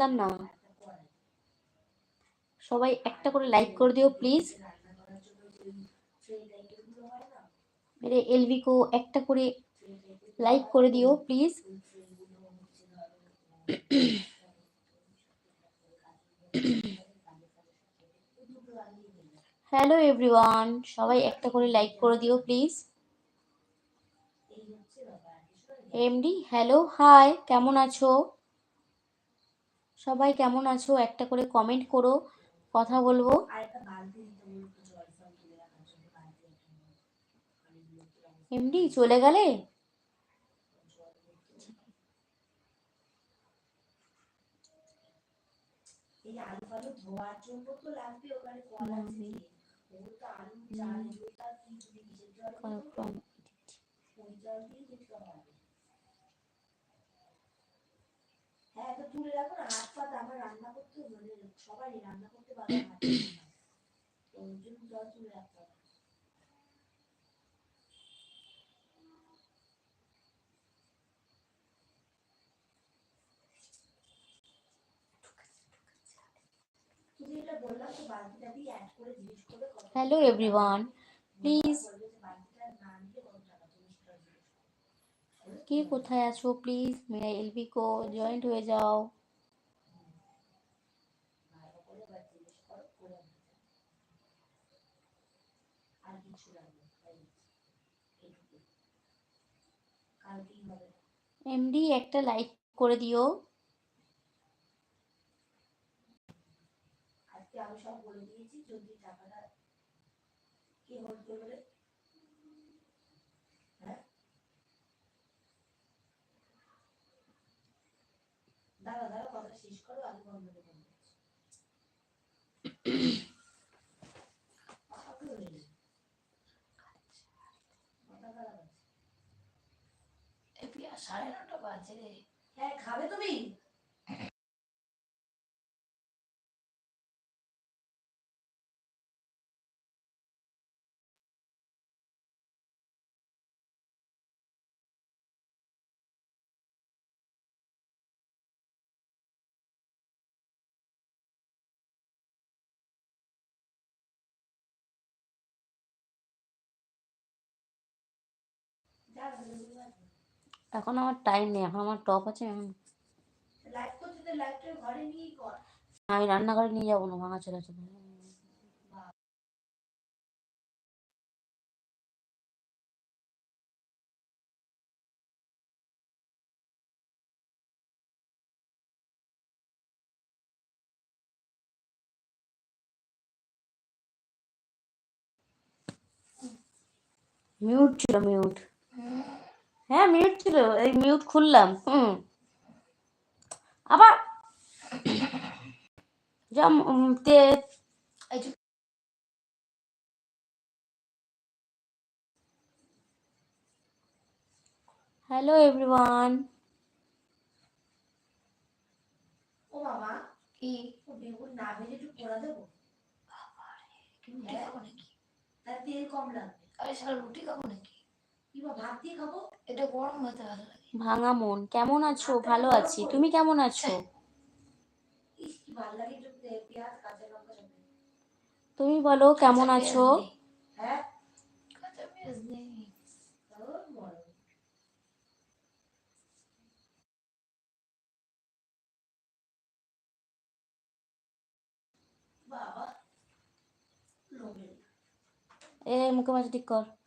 বুঝতাম না। সবাই একটা করে লাইক করে দিও প্লিজ মেরে এলভি কো একটা করে লাইক করে দিও প্লিজ হ্যালো এভরিওয়ান সবাই একটা করে লাইক করে দিও প্লিজ এমডি হ্যালো হাই কেমন আছো? সবাই কেমন আছো? একটা করে কমেন্ট করো কথা বলব। এমডি চলে গেলে? আলু ফালু ধোয়ার জন্য তো লাগবে ওখানে কল আছে ও তো আলু চাল এগুলো তার কি যদি কিসের জল from ওই জল দিয়ে দিতে হবে হ্যাঁ তো তুলে রাখো না হাত পাত আমার রান্না করতে মানে সবারই রান্না করতে পারে তো ওই জন্য জল তুলে রাখতে হবে। তুমি এটা বললাম তো দিয়ে অ্যাড করে জিজ্ঞেস করবে কত হ্যালো এভরিওয়ান প্লিজ কে কোথায় আছো? প্লিজ মেরা এলভি কো জয়েন্ট হয়ে যাও। এমডি একটা লাইক করে দিও। আজকে আমি সব বলে দিয়েছি যদি টাকাটা কে হোল্ড করবে রে? হ্যাঁ দাঁড়া দাঁড়া কথা শেষ করো আগে বন্ধ সাড়ে নটা বাজে রে? হ্যাঁ খাবে তুমি? এখন আমার টাইম নেই এখন আমার টপ আছে এখন আমি রান্নাঘরে নিয়ে যাব না ভাঙা চলে চলে মিউট ছিল মিউট হ্যাঁ মিউট ছিল এই মিউট খুললাম হুম। আবার হ্যালো এভরিওয়ান ও বাবা কি? বেগুন না ভেজে একটু পোড়া দেবো? রুটি হ্যাঁ। খাব নাকি? তার তেল কম লাগবে। আরে সারা রুটি খাব নাকি? ভাঙা মন কেমন আছো? ভালো আছি। তুমি কেমন আছো। তুমি বলো কেমন আছো। হ্যাঁ? এ মুখে মাঝে ঠিক কর।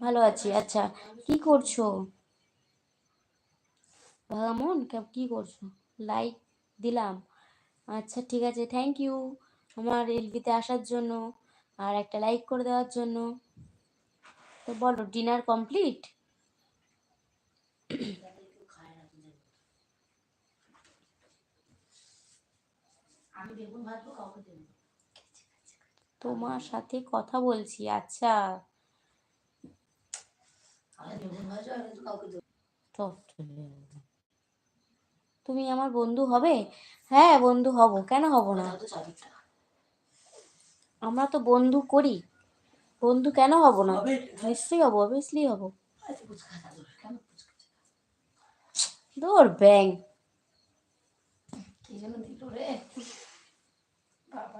ভালো আছি আচ্ছা কি করছ? ভাঙা মন কে- করছ? লাইক দিলাম। আচ্ছা ঠিক আছে থ্যাংক ইউ আমার এলবিতে আসার জন্য আর একটা লাইক করে দেওয়ার জন্য। তো বলো ডিনার কমপ্লিট। তোমার সাথে কথা বলছি আচ্ছা আমি বেগুন ভাজা আমি তো কাউকে দেবো তো তুমি আমার বন্ধু হবে? হ্যাঁ বন্ধু হব। কেন হব না? আমরা তো বন্ধু করি। বন্ধু কেন হব না? নিশ্চয়ই হব অবভিয়াসলি হব। দূর, ব্যাং। দিল রে? বাবা।